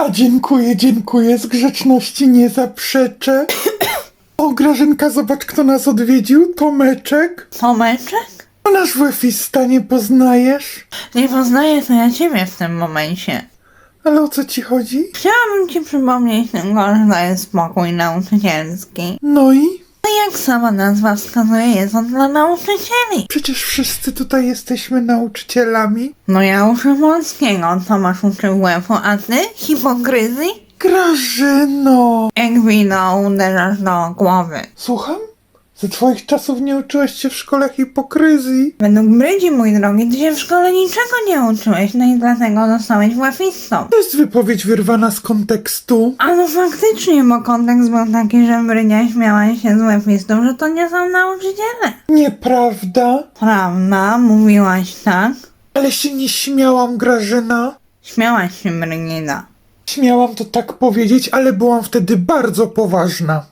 A dziękuję, dziękuję, z grzeczności nie zaprzeczę. O, Grażynka, zobacz, kto nas odwiedził, Tomeczek. Tomeczek? A nasz łefista nie poznajesz? Nie poznaję to ja ciebie w tym momencie. Ale o co ci chodzi? Chciałabym ci przypomnieć że to jest spokój nauczycielski. No i? Sama nazwa wskazuje, jest on dla nauczycieli. Przecież wszyscy tutaj jesteśmy nauczycielami. No ja uczę polskiego, Tomasz uczył WF-u, a ty? Hipokryzji? Grażyno! Jak wino uderzasz do głowy. Słucham? Ze twoich czasów nie uczyłeś się w szkole hipokryzji. Według Brydzi, mój drogi, ty się w szkole niczego nie uczyłeś, no i dlatego zostałeś WF-istą. To jest wypowiedź wyrwana z kontekstu. A no faktycznie, bo kontekst był taki, że Brynia śmiała się z WF-istą, że to nie są nauczyciele. Nieprawda. Prawda, mówiłaś tak? Ale się nie śmiałam, Grażyna. Śmiałaś się, Brygida. Śmiałam to tak powiedzieć, ale byłam wtedy bardzo poważna.